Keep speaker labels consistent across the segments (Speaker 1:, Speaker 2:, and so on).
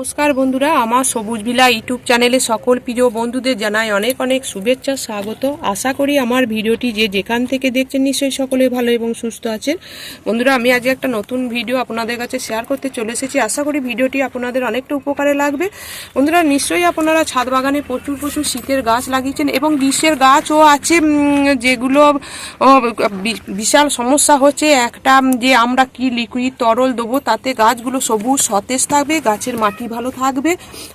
Speaker 1: নমস্কার বন্ধুরা, আমার সবুজ ভিলা ইউটিউব চ্যানেলে সকল প্রিয় বন্ধুদের জানাই অনেক অনেক শুভেচ্ছা, স্বাগত। আশা করি আমার ভিডিওটি যে যেখান থেকে দেখছেন নিশ্চয়ই সকলে ভালো এবং সুস্থ আছেন। বন্ধুরা, আমি আজ একটা নতুন ভিডিও আপনাদের কাছে শেয়ার করতে চলে এসেছি। আশা করি ভিডিওটি আপনাদের অনেকটা উপকারে লাগবে। বন্ধুরা, নিশ্চয়ই আপনারা ছাদ বাগানে প্রচুর প্রচুর শীতের গাছ লাগিয়েছেন এবং গ্রীষ্মের গাছও আছে যেগুলো বিশাল সমস্যা হচ্ছে। একটা যে আমরা কি লিকুইড তরল দেবো, তাতে গাছগুলো সবুজ, সতেজ থাকবে, গাছের মাটি ভালো থাকবে।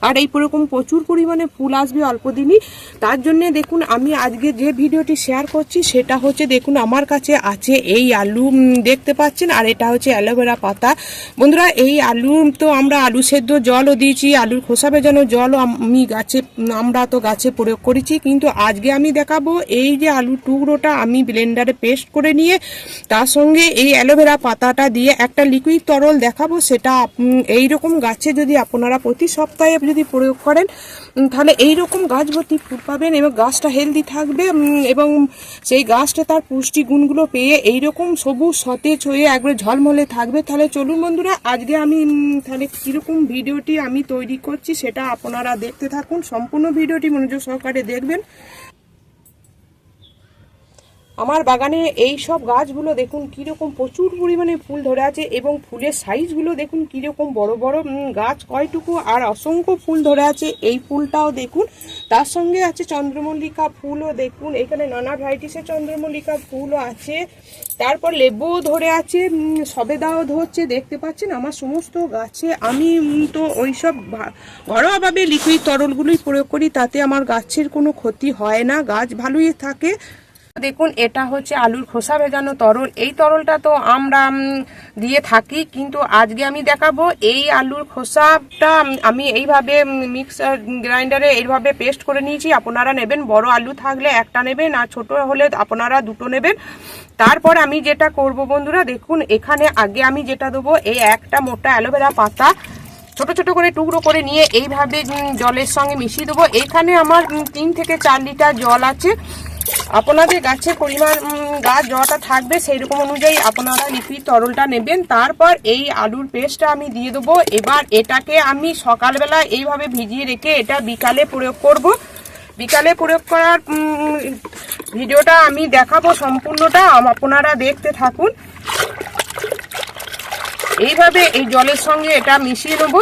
Speaker 1: আর এই রকম প্রচুর পরিমাণে ফুল আসবে অল্প দিনই। তার জন্যে দেখুন, আমি আজকে যে ভিডিওটি শেয়ার করছি, সেটা হচ্ছে দেখুন, আমার কাছে আছে এই আলু দেখতে পাচ্ছেন, আর এটা হচ্ছে অ্যালোভেরা পাতা। বন্ধুরা, এই আলু তো আমরা আলু সেদ্ধ জলও দিয়েছি, আলুর খোসা ভেজানো জলও আমি গাছে, আমরা তো গাছে প্রয়োগ করেছি, কিন্তু আজকে আমি দেখাবো এই যে আলু টুকরোটা আমি ব্লেন্ডারে পেস্ট করে নিয়ে, তার সঙ্গে এই অ্যালোভেরা পাতাটা দিয়ে একটা লিকুইড তরল দেখাবো, সেটা এই রকম গাছে যদি আপনারা প্রতি সপ্তাহে যদি প্রয়োগ করেন তাহলে এই রকম গাছ ভর্তি ফুল পাবেন এবং গাছটা হেলদি থাকবে এবং সেই গাছটা তার পুষ্টি গুণগুলো পেয়ে এই রকম সবুজ, সতেজ হয়ে একবারে ঝলমলে থাকবে। তাহলে চলুন বন্ধুরা, আজকে আমি তাহলে কীরকম ভিডিওটি আমি তৈরি করছি সেটা আপনারা দেখতে থাকুন। সম্পূর্ণ ভিডিওটি মনোযোগ সহকারে দেখবেন। আমার বাগানে এই সব গাছগুলো দেখুন কীরকম প্রচুর পরিমাণে ফুল ধরে আছে এবং ফুলের সাইজগুলো দেখুন কীরকম বড় বড় গাছ কয়টুকু আর অসংখ্য ফুল ধরে আছে। এই ফুলটাও দেখুন, তার সঙ্গে আছে চন্দ্রমল্লিকা ফুলও দেখুন, এখানে নানা ভ্যারাইটিসের চন্দ্রমল্লিকা ফুলও আছে। তারপর লেবুও ধরে আছে সবেদাও ধরছে, দেখতে পাচ্ছেন আমার সমস্ত গাছে। আমি তো ওই সব ঘরোয়াভাবে লিকুইড তরলগুলোই প্রয়োগ করি, তাতে আমার গাছের কোনো ক্ষতি হয় না, গাছ ভালোই থাকে। দেখুন, এটা হচ্ছে আলুর খোসা ভেজানো তরল। এই তরলটা তো আমরা দিয়ে থাকি, কিন্তু আজকে আমি দেখাবো এই আলুর খোসাটা আমি এইভাবে মিক্সার, গ্রাইন্ডারে এইভাবে পেস্ট করে নিয়েছি। আপনারা নেবেন, বড় আলু থাকলে একটা নেবেন, আর ছোট হলে আপনারা দুটো নেবেন। তারপর আমি যেটা করব বন্ধুরা, দেখুন, এখানে আগে আমি যেটা দেবো, এই একটা মোটা অ্যালোভেরা পাতা, ছোট ছোট করে টুকরো করে নিয়ে এইভাবে জলের সঙ্গে মিশিয়ে দেবো। এখানে আমার তিন থেকে চার লিটার জল আছে। আপনাদের গাছের পরিমাণ গাছ যটা থাকবে সেই রকম অনুযায়ী আপনারা লিকুইড তরলটা নেবেন। তারপর এই আলুর পেস্টটা আমি দিয়ে দেবো। এবার এটাকে আমি সকালবেলা এইভাবে ভিজিয়ে রেখে এটা বিকালে প্রয়োগ করব। বিকালে প্রয়োগ করার ভিডিওটা আমি দেখাবো সম্পূর্ণটা। আপনারা দেখতে থাকুন। এইভাবে এই জলের সঙ্গে এটা মিশিয়ে নেব।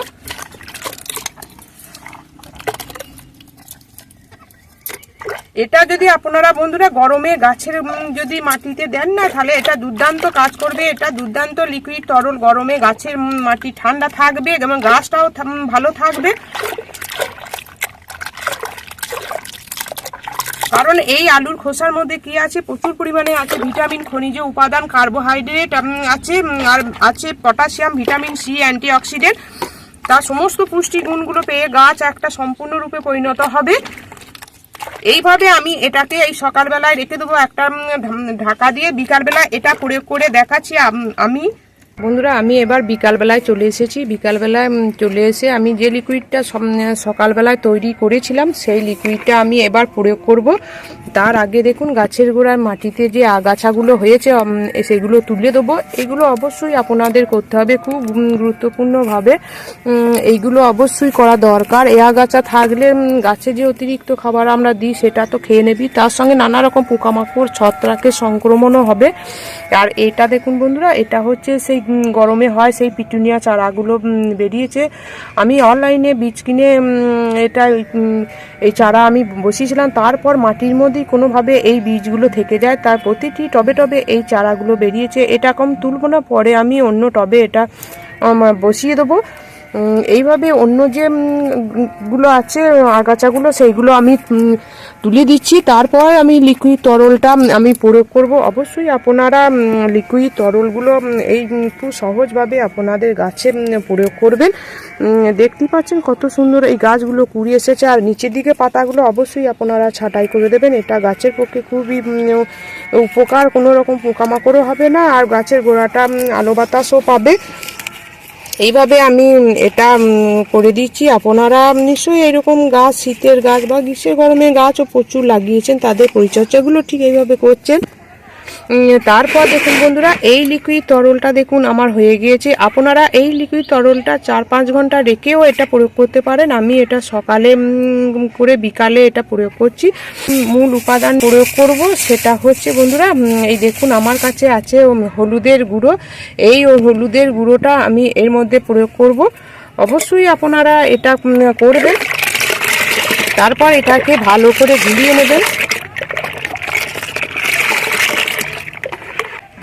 Speaker 1: এটা যদি আপনারা বন্ধুরা গরমে গাছের যদি মাটিতে দেন না, তাহলে এটা দুর্দান্ত কাজ করবে। এটা দুর্দান্ত লিকুইড তরল গরমে গাছের মাটি ঠান্ডা থাকবে এবং গাছটাও ভালো থাকবে। কারণ এই আলুর খোসার মধ্যে কি আছে? প্রচুর পরিমাণে আছে ভিটামিন, খনিজ উপাদান, কার্বোহাইড্রেট আছে আর আছে পটাশিয়াম, ভিটামিন সি, অ্যান্টিঅক্সিডেন্ট। তার সমস্ত পুষ্টি গুণগুলো পেয়ে গাছ একটা সম্পূর্ণরূপে পরিণত হবে। এইভাবে আমি এটাকে এই সকালবেলায় রেখে দেবো একটা ঢাকা দিয়ে বিকালবেলা এটা প্রয়োগ করে দেখাচ্ছি আম- আমি। বন্ধুরা, আমি এবার বিকালবেলায় চলে এসেছি। বিকালবেলায় চলে এসে আমি যে লিকুইডটা সকালবেলায় তৈরি করেছিলাম, সেই লিকুইডটা আমি এবার প্রয়োগ করব। তার আগে দেখুন, গাছের গোড়ার মাটিতে যে আগাছাগুলো হয়েছে সেগুলো তুলে দেবো। এগুলো অবশ্যই আপনাদের করতে হবে খুব গুরুত্বপূর্ণভাবে। এইগুলো অবশ্যই করা দরকার। এ আগাছা থাকলে গাছে যে অতিরিক্ত খাবার আমরা দিই, সেটা তো খেয়ে নেবি। তার সঙ্গে নানা রকম পোকামাকড়, ছত্রাকের সংক্রমণও হবে। আর এটা দেখুন বন্ধুরা, এটা হচ্ছে সেই গরমে হয়, সেই পিটুনিয়া চারাগুলো বেরিয়েছে। আমি অনলাইনে বীজ কিনে এটা এই চারা আমি বসিয়েছিলাম। তারপর মাটির মধ্যেই কোনোভাবে এই বীজগুলো থেকে যায়। তার প্রতিটি টবে টবে এই চারাগুলো বেরিয়েছে। এটা কম তুলব না, পরে আমি অন্য টবে এটা বসিয়ে দেবো। এইভাবে অন্য যে গুলো আছে, আগাছাগুলো, সেইগুলো আমি তুলে দিচ্ছি। তারপর আমি লিকুইড তরলটা আমি প্রয়োগ করব। অবশ্যই আপনারা লিকুইড তরলগুলো এই খুব সহজভাবে আপনাদের গাছে প্রয়োগ করবেন। দেখতে পাচ্ছেন কত সুন্দর এই গাছগুলো কুড়ি এসেছে। আর নিচের দিকে পাতাগুলো অবশ্যই আপনারা ছাঁটাই করে দেবেন। এটা গাছের পক্ষে খুবই উপকার। কোনো রকম পোকামাকড়ও হবে না। আর গাছের গোড়াটা আলো বাতাসও পাবে। এইভাবে আমি এটা করে দিচ্ছি। আপনারা নিশ্চয়ই এরকম গাছ, শীতের গাছ বা গ্রীষ্মের গরমের গাছও প্রচুর লাগিয়েছেন, তাদের পরিচর্যাগুলো ঠিক এইভাবে করছেন। তারপর দেখুন বন্ধুরা, এই লিকুইড তরলটা দেখুন আমার হয়ে গিয়েছে। আপনারা এই লিকুইড তরলটা চার পাঁচ ঘণ্টা রেখেও এটা প্রয়োগ করতে পারেন। আমি এটা সকালে করে বিকালে এটা প্রয়োগ করছি। মূল উপাদান প্রয়োগ করব, সেটা হচ্ছে বন্ধুরা এই দেখুন আমার কাছে আছে হলুদের গুঁড়ো। এই হলুদের গুঁড়োটা আমি এর মধ্যে প্রয়োগ করব। অবশ্যই আপনারা এটা করবেন। তারপর এটাকে ভালো করে গুলিয়ে নেবেন।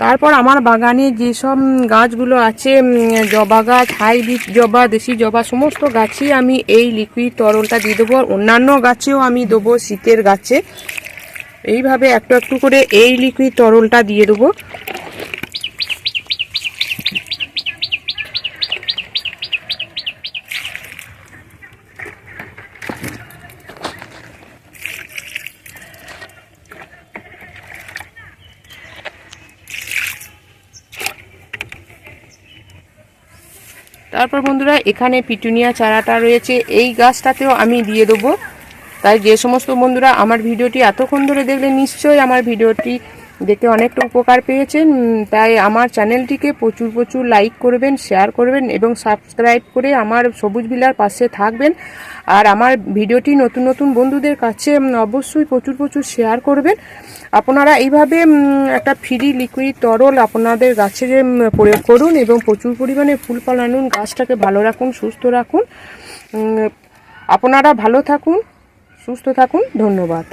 Speaker 1: তারপর আমার বাগানে যেসব গাছগুলো আছে জবা গাছ হাইব্রিড জবা, দেশি জবা, সমস্ত গাছই আমি এই লিকুইড তরলটা দিয়ে দেবো। আর অন্যান্য গাছেও আমি দেবো শীতের গাছে। এইভাবে একটু একটু করে এই লিকুইড তরলটা দিয়ে দেবো। তারপর বন্ধুরা, এখানে পিটুনিয়া চারাটা রয়েছে। এই গাছটাতেও আমি দিয়ে দেবো। তাই যে সমস্ত বন্ধুরা আমার ভিডিওটি এতক্ষণ ধরে দেখলে নিশ্চয়ই আমার ভিডিওটি দেখে অনেকটা উপকার পেয়েছেন। তাই আমার চ্যানেলটিকে প্রচুর প্রচুর লাইক করবেন, শেয়ার করবেন এবং সাবস্ক্রাইব করে আমার সবুজ বিলার পাশে থাকবেন। আর আমার ভিডিওটি নতুন নতুন বন্ধুদের কাছে অবশ্যই প্রচুর প্রচুর শেয়ার করবেন। আপনারা এইভাবে একটা ফ্রি লিকুইড তরল আপনাদের গাছে প্রয়োগ করুন এবং প্রচুর পরিমাণে ফুল ফল আনুন, গাছটাকে ভালো রাখুন, সুস্থ রাখুন। আপনারা ভালো থাকুন, সুস্থ থাকুন, ধন্যবাদ।